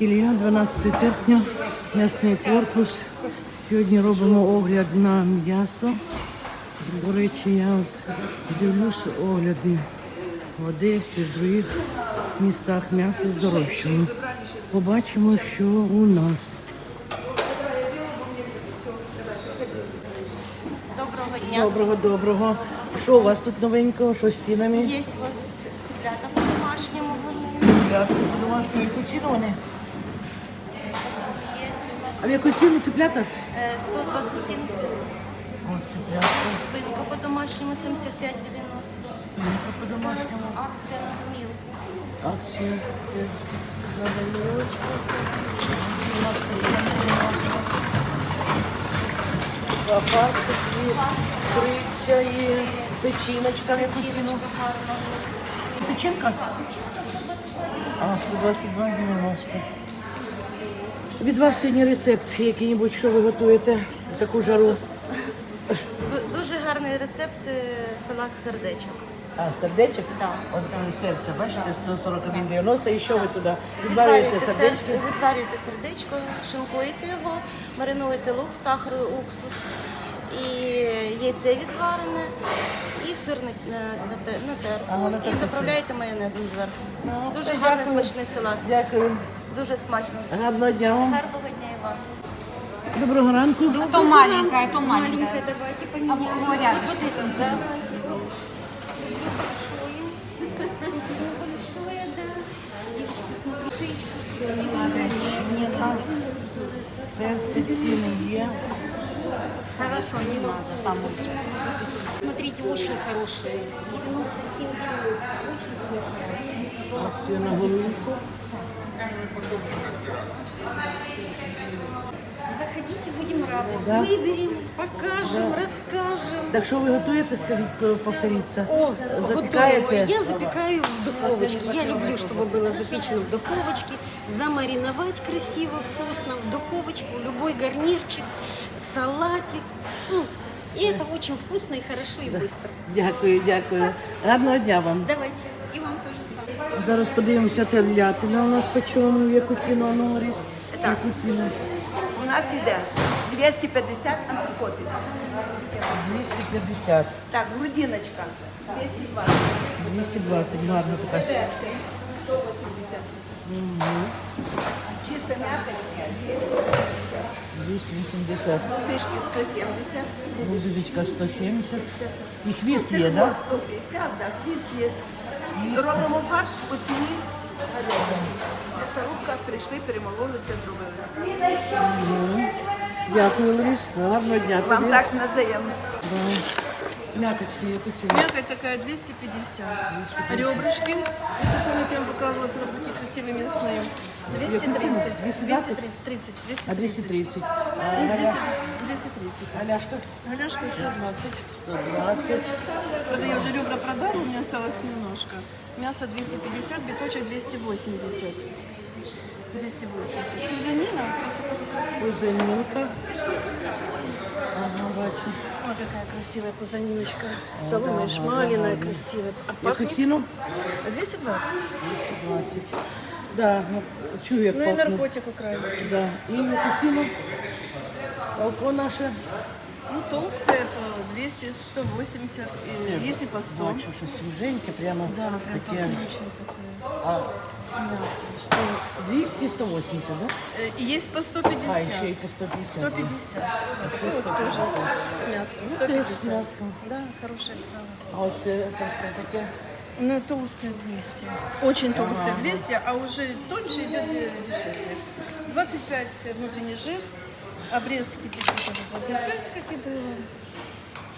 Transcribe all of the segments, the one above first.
Кілія, 12 серпня, м'ясний корпус. Сьогодні робимо огляд на м'ясо. До речі, я от дивлюсь огляди в Одесі, в других містах м'ясо здорожчало. Побачимо, що у нас. Доброго дня. Доброго, доброго. Що у вас тут новенького? Що з цінами? Є у вас цыплята по-домашньому вони. Цыплятки по-домашньому. Яку ціну вони? Є А в яку ціну цыплята? е, 127,90. О, цыплятка. Спинка по-домашньому 75,90. Спинка по-домашньому. Акція на гомілку. Акція. Це Надо вірочку. Лопатка, криця і печіночка. в яку ціну? Чіночка гарна. Печінка? Чінка 122,90. А, 122,90. Від вас сьогодні рецепт який-небудь, що ви готуєте в таку жару? Ду- Дуже гарний рецепт е, салат сердечок. А, сердечок? Так. От е, серце, бачите, 141,90. І що ви туди? Відварюєте Відварюєте, сердечко? серце, відварюєте сердечко, шинкуєте його, маринуєте лук, сахар, уксус і яйце відварене, і сир на- на- натерто, Ага, і заправляєте майонезом зверху. Ну, Дуже все, гарний дякую. смачний салат, Дякую. дуже смачно. Гарного дня вам. Гарного дня і вам. Доброго ранку. То маленькая, то маленькая. давайте А в- в рядочек. Серце ціни є. Хорошо, не надо там уже. Смотрите, очень хорошие. Акція на головку. Заходите, будем рады. Да? Выберем, покажем, расскажем. Так що ви готуєте, скажіть, по- повторіться? О, Запікаєте? готово. Я запекаю в духовочке. Я люблю, чтобы было запечено в духовочке. Замариновать красиво, вкусно в духовочку. Любой гарнирчик, Салатик. М, И это очень вкусно и хорошо и быстро. Дякую, дякую. Гарного дня вам. Давайте. И вам тоже самое. Зараз подивимося телятина у нас по чому, в яку ціну Аноріс. Так. Яку ціну? У нас йде 250 антрикотів. 250, Так, грудиночка 220. 220, гарна така. Серце 180. Чиста м'ята 280. тишки 170. Грудочка 170. І хвіст є, так? 150, так, хвіст є. Робимо фарш по ціні говядини. М'ясорубка, прийшли, перемололися, зробили. Дякую, Ларис. Гарного дня Вам тобі. так навзаєм. Да. Мяточки, яку ціну? Мякоть такая 250. Ребрышки, если помните, я вам показывала, вот такие красивые мясные. 230. 220? 230. 30. А 230. 230. Ну, А 200, 230. Галяшка? Галяшка 120. 120. Правда, я уже ребра продала, у меня осталось немножко. Мясо 250, биточек 280. 280. Кузанина. Кузенинка. Ага, бачу. Вот такая красивая пузаниночка. Солома шмаленая, красивая. А Яку пахнет ціну? 220. 20. Да, ну, чую, як Ну и пахне. наркотик украинский. Да. І яку ціну? Салко наше. Ну, толстая по 200, 180, и, если по 100. Бачу, что свеженькие, прямо да, прям такие. А, что? мясом. 200, 180, да? Э, и есть по 150. А, еще и по 150. 150. Да. Вот тоже с мяском. 150. Ну, с мяском. Да, хорошая сало. А вот все толстые такие? Ну, толстые 200. Очень толстые 200, а уже тоньше идет э, дешевле. 25 внутренний жир обрезки такие тоже 25, как и было.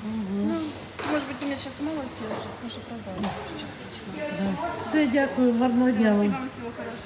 Ну, может быть, у меня сейчас мало съежек, уже продала частично. Да. Все, дякую, гарного дня И вам. вам всего хорошего.